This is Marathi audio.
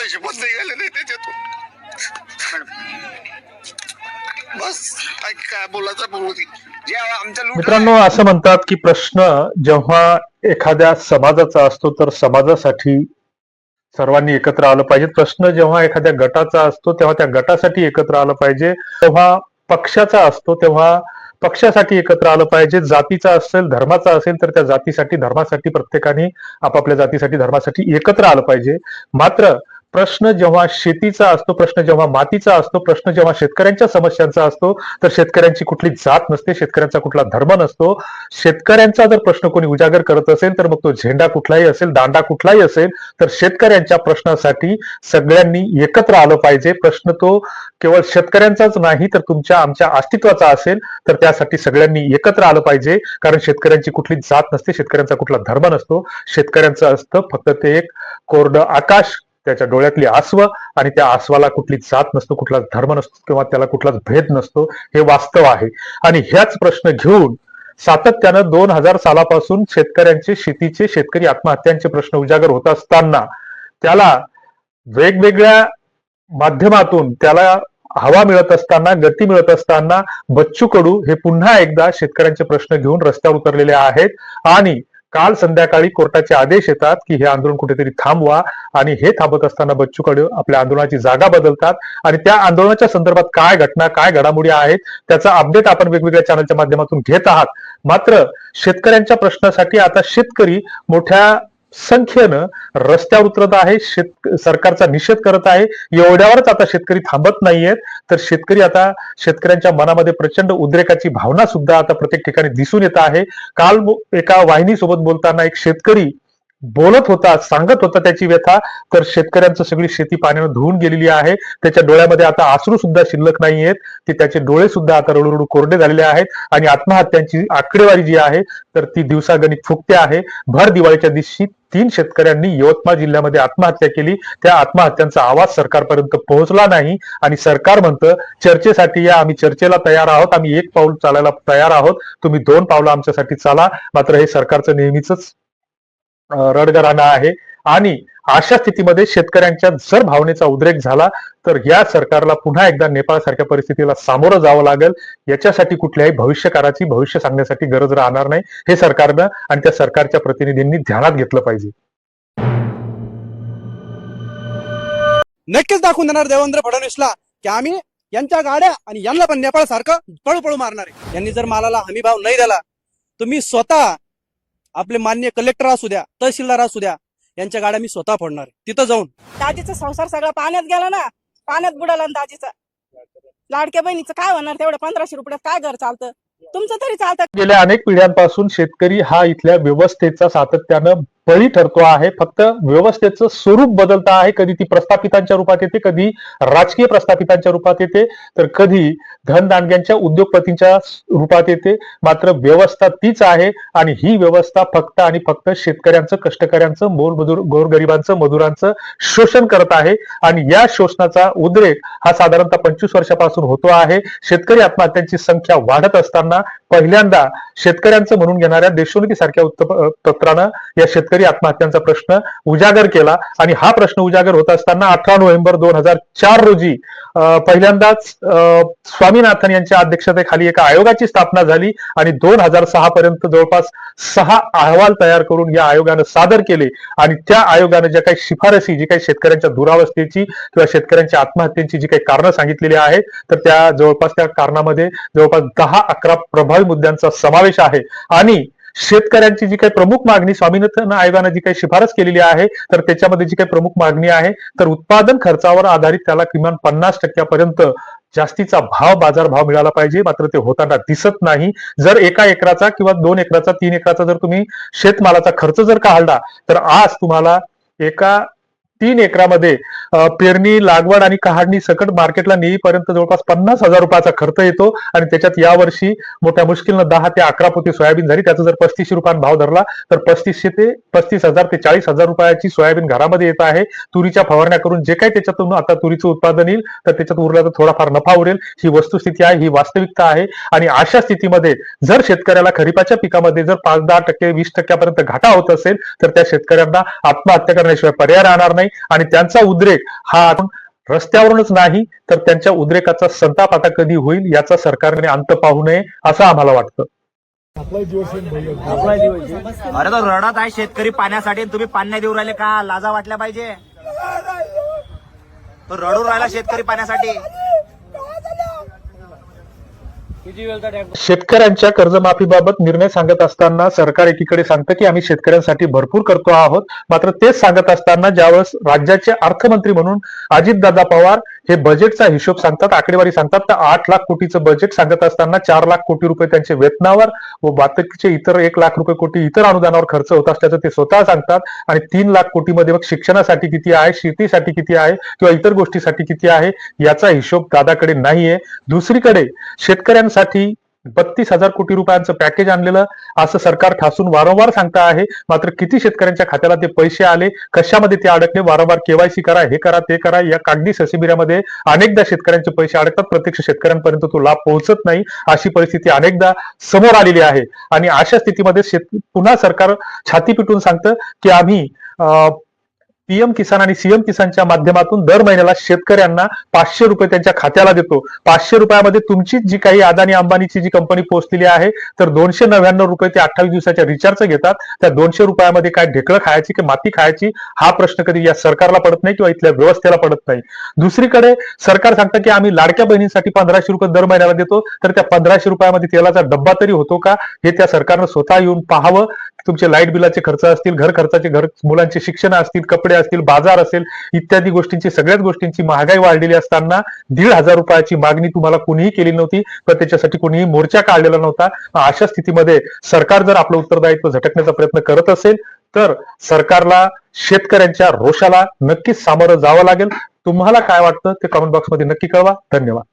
पैसे पण निघाले नाही त्याच्यातून. बस काय बोलायचं बोलू मित्रांनो असं म्हणतात की प्रश्न जेव्हा एखाद्या समाजाचा असतो तर समाजासाठी सर्वांनी एकत्र आलं पाहिजे. प्रश्न जेव्हा एखाद्या गटाचा असतो तेव्हा त्या गटासाठी एकत्र आलं पाहिजे. तेव्हा पक्षाचा असतो तेव्हा पक्षासाठी एकत्र आलं पाहिजे. जातीचा असेल धर्माचा असेल तर त्या जातीसाठी धर्मासाठी प्रत्येकाने आपापल्या जातीसाठी धर्मासाठी एकत्र आलं पाहिजे. मात्र प्रश्न जेव्हा शेतीचा असतो प्रश्न जेव्हा मातीचा असतो प्रश्न जेव्हा शेतकऱ्यांच्या समस्यांचा असतो तर शेतकऱ्यांची कुठली जात नसते शेतकऱ्यांचा कुठला धर्म नसतो. शेतकऱ्यांचा जर प्रश्न कोणी उजागर करत असेल तर मग तो झेंडा कुठलाही असेल दांडा कुठलाही असेल तर शेतकऱ्यांच्या प्रश्नासाठी सगळ्यांनी एकत्र आलं पाहिजे. प्रश्न तो केवळ शेतकऱ्यांचाच नाही तर तुमच्या आमच्या अस्तित्वाचा असेल तर त्यासाठी सगळ्यांनी एकत्र आलं पाहिजे. कारण शेतकऱ्यांची कुठली जात नसते शेतकऱ्यांचा कुठला धर्म नसतो. शेतकऱ्यांचं असतं फक्त ते एक कोरडं आकाश त्याच्या डोळ्यातली आसव आणि त्या आसवाला कुठली जात नसतो कुठलाच धर्म नसतो किंवा त्याला कुठलाच भेद नसतो हे वास्तव आहे. आणि ह्याच प्रश्न घेऊन सातत्यानं दोन हजार सालापासून शेतकऱ्यांचे शेतीचे शेतकरी आत्महत्यांचे प्रश्न उजागर होत असताना त्याला वेगवेगळ्या माध्यमातून त्याला हवा मिळत असताना गती मिळत असताना बच्चू कडू हे पुन्हा एकदा शेतकऱ्यांचे प्रश्न घेऊन रस्त्यावर उतरलेले आहेत. आणि काल संध्याकाळी कोर्टाचे आदेश येतात की हे आंदोलन कुठेतरी थांबवा आणि हे थांबत असताना बच्चू कडू आपल्या आंदोलनाची जागा बदलतात. आणि त्या आंदोलनाच्या संदर्भात काय घटना काय घडामोडी आहेत त्याचा अपडेट आपण वेगवेगळ्या चॅनलच्या माध्यमातून घेत आहात. मात्र शेतकऱ्यांच्या प्रश्नासाठी आता शेतकरी मोठ्या संख्येनं रस्त्यावर उतरत आहे शेत सरकारचा निषेध करत आहे. एवढ्यावरच आता शेतकरी थांबत नाहीयेत. तर शेतकरी आता शेतकऱ्यांच्या मनामध्ये प्रचंड उद्रेकाची भावना सुद्धा आता प्रत्येक ठिकाणी दिसून येत आहे. काल एका वाहिनीसोबत बोलताना एक शेतकरी बोलत होता सांगत होता त्याची व्यथा तर शेतकऱ्यांचं सगळी शेती पाण्यानं धुवून गेलेली आहे. त्याच्या डोळ्यामध्ये आता आसरू सुद्धा शिल्लक नाहीयेत ते त्याचे डोळे सुद्धा आता रडू कोरडे झालेले आहेत आणि आत्महत्यांची आकडेवारी जी आहे तर ती दिवसागणिक फुकते आहे. भर दिवाळीच्या दिवशी तीन शेतकऱ्यांनी यवतमाळ जिल्ह्यामध्ये आत्महत्या केली. त्या आत्महत्यांचा आवाज सरकारपर्यंत पोहोचला नाही आणि सरकार म्हणतं चर्चेसाठी या आम्ही चर्चेला तयार आहोत. आम्ही एक पाऊल चालायला तयार आहोत. तुम्ही दोन पावलं आमच्यासाठी चाला. मात्र हे सरकारचं नेहमीच रडगराणं आहे. आणि अशा स्थितीमध्ये शेतकऱ्यांच्या जर भावनेचा उद्रेक झाला तर या सरकारला पुन्हा एकदा नेपाळ सारख्या परिस्थितीला सामोरं जावं लागेल. याच्यासाठी कुठल्याही भविष्यकाराची भविष्य सांगण्यासाठी गरज राहणार नाही. हे सरकारनं आणि त्या सरकारच्या प्रतिनिधींनी ध्यानात घेतलं पाहिजे. नक्कीच दाखवून देणार देवेंद्र फडणवीसला की आम्ही यांच्या गाड्या आणि यांना पण नेपाळ सारखं पळू पळू मारणार आहे. यांनी जर मालाला हमी भाव नाही दिला तर मी स्वतः आपले मान्य कलेक्टर असू द्या तहसीलदार असू द्या यांच्या गाड्या मी स्वतः फोडणार. तिथं जाऊन. दाजीचा संसार सगळा पाण्यात गेला ना पाण्यात बुडाला ना दाजीचा. लाडक्या बहिणीचं काय होणार तेवढं पंधराशे रुपयात काय घर चालतं? तुमचं तरी चालतं. गेल्या अनेक पिढ्यांपासून शेतकरी हा इथल्या व्यवस्थेचा सातत्यानं बळी ठरतो आहे. फक्त व्यवस्थेचं स्वरूप बदलत आहे. कधी ती प्रस्थापितांच्या रूपात येते कधी राजकीय प्रस्थापितांच्या रूपात येते. तर कधी धनदांडग्यांच्या उद्योगपतींच्या रूपात येते. मात्र व्यवस्था तीच आहे आणि ही व्यवस्था फक्त आणि फक्त शेतकऱ्यांचं कष्टकऱ्यांचं मोलमजूर गोरगरिबांचं मजुरांचं शोषण करत आहे. आणि या शोषणाचा उद्रेक हा साधारणतः पंचवीस वर्षापासून होतो आहे. शेतकरी आत्महत्यांची संख्या वाढत असताना पहिल्यांदा शेतकऱ्यांचं म्हणून घेणाऱ्या देशोन्नती सारख्या पत्रानं या शेतकरी आत्महत्यांचा प्रश्न उजागर केला. आणि हा प्रश्न उजागर होत असताना अठरा नोव्हेंबर दोन हजार चार रोजी पहिल्यांदाच स्वामीनाथन यांच्या अध्यक्षतेखाली एका आयोगाची स्थापना झाली आणि दोन हजार सहा पर्यंत जवळपास सहा अहवाल तयार करून या आयोगानं सादर केले. आणि त्या आयोगानं ज्या काही शिफारसी जी काही शेतकऱ्यांच्या दुरावस्थेची किंवा शेतकऱ्यांच्या आत्महत्येची जी काही कारणं सांगितलेली आहेत तर त्या जवळपास त्या कारणामध्ये जवळपास दहा अकरा प्रभावी मुद्द्यांचा समावेश आहे. आणि शेतकऱ्यांची जी काही प्रमुख मागणी स्वामीनाथन आयोगानं जी काही शिफारस केलेली आहे तर त्याच्यामध्ये जी काही प्रमुख मागणी आहे तर उत्पादन खर्चावर आधारित त्याला किमान पन्नास टक्क्यापर्यंत जास्तीचा भाव बाजार भाव मिळाला पाहिजे. मात्र ते होताना दिसत नाही. जर एका एकराचा किंवा दोन एकराचा तीन एकराचा जर तुम्ही शेतमालाचा खर्च जर काढला तर आज तुम्हाला एका तीन एकरामध्ये पेरणी लागवड आणि काढणी सकट मार्केटला नेईपर्यंत जवळपास पन्नास हजार रुपयाचा खर्च येतो आणि त्याच्यात यावर्षी मोठ्या मुश्किलनं दहा ते अकरा पोती सोयाबीन झाली. त्याचा जर पस्तीसशे रुपयात भाव धरला तर पस्तीसशे ते पस्तीस हजार ते चाळीस हजार रुपयाची सोयाबीन घरामध्ये येत आहे. तुरीच्या फवारण्या करून जे काही त्याच्यातून आता तुरीचं उत्पादन येईल तर त्याच्यात उरला तर थोडाफार नफा उरेल. ही वस्तुस्थिती आहे ही वास्तविकता आहे. आणि अशा स्थितीमध्ये जर शेतकऱ्याला खरीपाच्या पिकामध्ये जर पाच दहा टक्के वीस टक्क्यापर्यंत घाटा होत असेल तर त्या शेतकऱ्यांना आत्महत्या करण्याशिवाय पर्याय राहणार नाही. आणि त्यांचा उद्रेक हा आपण रस्त्यावरूनच नाही तर त्यांच्या उद्रेकाचा संताप आता कधी होईल याचा सरकारने अंत पाहू नये असं आम्हाला वाटतं. अरे तो रडत आहे शेतकरी पाण्यासाठी आणि तुम्ही पाणी नाही देऊ राहिले का? लाजा वाटल्या पाहिजे. तो रडून राहिला शेतकरी पाण्यासाठी. शेतकऱ्यांच्या कर्जमाफीबाबत निर्णय सांगत असताना सरकार एकीकडे सांगतं की आम्ही शेतकऱ्यांसाठी भरपूर करतो आहोत. मात्र तेच सांगत असताना ज्यावेळेस राज्याचे अर्थमंत्री म्हणून अजितदादा पवार हे बजेटचा हिशोब सांगतात आकडेवारी सांगतात तर आठ लाख कोटीचं बजेट सांगत असताना चार लाख कोटी रुपये त्यांचे वेतनावर व बाकीचे इतर एक लाख रुपये कोटी इतर अनुदानावर खर्च होत असल्याचं ते स्वतः सांगतात. आणि तीन लाख कोटीमध्ये मग शिक्षणासाठी किती आहे शेतीसाठी किती आहे किंवा इतर गोष्टीसाठी किती आहे याचा हिशोब दादाकडे नाहीये. दुसरीकडे शेतकऱ्यांसाठी बत्तीस हजार कोटी रुपयांचं पॅकेज आणलेलं असं सरकार ठासून वारंवार सांगता आहे. मात्र किती शेतकऱ्यांच्या खात्याला ते पैसे आले? कशामध्ये ते अडकले? वारंवार केवायसी करा हे करा ते करा. या कागदी सशिबिरामध्ये अनेकदा शेतकऱ्यांचे पैसे अडकतात. प्रत्यक्ष शेतकऱ्यांपर्यंत तो लाभ पोहोचत नाही. अशी परिस्थिती अनेकदा समोर आलेली आहे. आणि अशा स्थितीमध्ये शेत पुन्हा सरकार छाती पिटून सांगतं की आम्ही पीएम किसान आणि सीएम किसानच्या माध्यमातून दर महिन्याला शेतकऱ्यांना पाचशे रुपये त्यांच्या खात्याला देतो. पाचशे रुपयामध्ये तुमची जी काही अदानी अंबानीची जी कंपनी पोहोचलेली आहे तर दोनशे नव्याण्णव रुपये ते अठ्ठावीस दिवसाच्या रिचार्ज घेतात. त्या दोनशे रुपयामध्ये काय ढेकळं खायची की माती खायची हा प्रश्न कधी या सरकारला पडत नाही किंवा इथल्या व्यवस्थेला पडत नाही. दुसरीकडे सरकार सांगतं की आम्ही लाडक्या बहिणींसाठी पंधराशे रुपये दर महिन्याला देतो तर त्या पंधराशे रुपयामध्ये तेलाचा डब्बा तरी होतो का? हे त्या सरकारनं स्वतः येऊन पाहावं. तुमचे लाइट बिलाचे खर्च असतील घर खर्चाचे घर मुलांचे शिक्षण असतील कपडे असतील बाजार असेल इत्यादी गोष्टींची सगळ्याच गोष्टींची महागाई वाढलेली असताना दीड हजार रुपयाची मागणी तुम्हाला कोणीही केली नव्हती पण त्याच्यासाठी कोणीही मोर्चा काढलेला नव्हता. अशा स्थितीमध्ये सरकार जर आपलं उत्तरदायित्व झटकण्याचा प्रयत्न करत असेल तर सरकारला शेतकऱ्यांच्या रोषाला नक्कीच सामोरं जावं लागेल. तुम्हाला काय वाटतं ते कमेंट बॉक्समध्ये नक्की कळवा. धन्यवाद.